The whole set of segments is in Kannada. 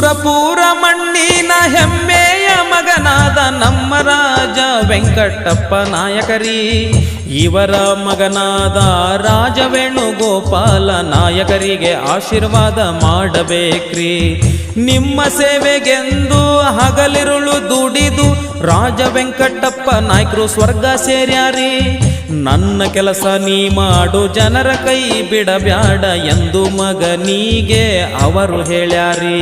ಸುರಪೂರ ಮಣ್ಣಿನ ಹೆಮ್ಮೆಯ ಮಗನಾದ ನಮ್ಮ ರಾಜ ವೆಂಕಟಪ್ಪ ನಾಯಕರಿ. ಇವರ ಮಗನಾದ ರಾಜ ವೇಣುಗೋಪಾಲ ನಾಯಕರಿಗೆ ಆಶೀರ್ವಾದ ಮಾಡಬೇಕ್ರಿ. ನಿಮ್ಮ ಸೇವೆಗೆಂದು ಹಗಲಿರುಳು ದುಡಿದು ರಾಜ ವೆಂಕಟಪ್ಪ ನಾಯಕರು ಸ್ವರ್ಗ ಸೇರ್ಯಾರಿ. ನನ್ನ ಕೆಲಸ ನೀ ಮಾಡು, ಜನರ ಕೈ ಬಿಡಬ್ಯಾಡ ಎಂದು ಮಗನಿಗೆ ಅವರು ಹೇಳ್ಯಾರಿ.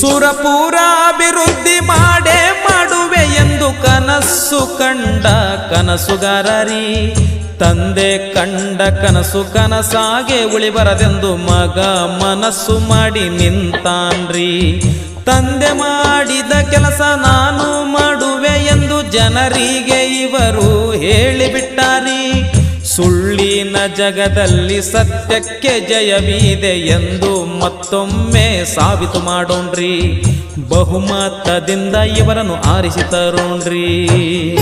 ಸುರಪುರ ಅಭಿವೃದ್ಧಿ ಮಾಡೇ ಮಾಡುವೆ ಎಂದು ಕನಸು ಕಂಡ ಕನಸುಗಾರರಿ. ತಂದೆ ಕಂಡ ಕನಸು ಕನಸಾಗೆ ಉಳಿ ಬರದೆಂದು ಮಗ ಮನಸ್ಸು ಮಾಡಿ ನಿಂತಾನ್ರಿ. ತಂದೆ ಮಾಡಿದ ಕೆಲಸ ನಾನು ಮಾಡುವೆ ಎಂದು ಜನರಿಗೆ ಇವರು ಹೇಳಿಬಿಟ್ಟಾರಿ. ಸುಳ್ಳಿನ ಜಗದಲ್ಲಿ ಸತ್ಯಕ್ಕೆ ಜಯವಿದೆ ಎಂದು ಮತ್ತೊಮ್ಮೆ ಸಾಬೀತು ಮಾಡೋಣ್ರಿ. ಬಹುಮತದಿಂದ ಇವರನ್ನು ಆರಿಸಿ ತರೋಣ್ರಿ.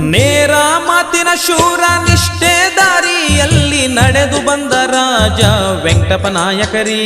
ನೇರ ಮಾತಿನ ಶೂರ ನಿಷ್ಠೆ ದಾರಿಯಲ್ಲಿ ನಡೆದು ಬಂದ ರಾಜ ವೆಂಕಟಪ್ಪ ನಾಯಕರಿ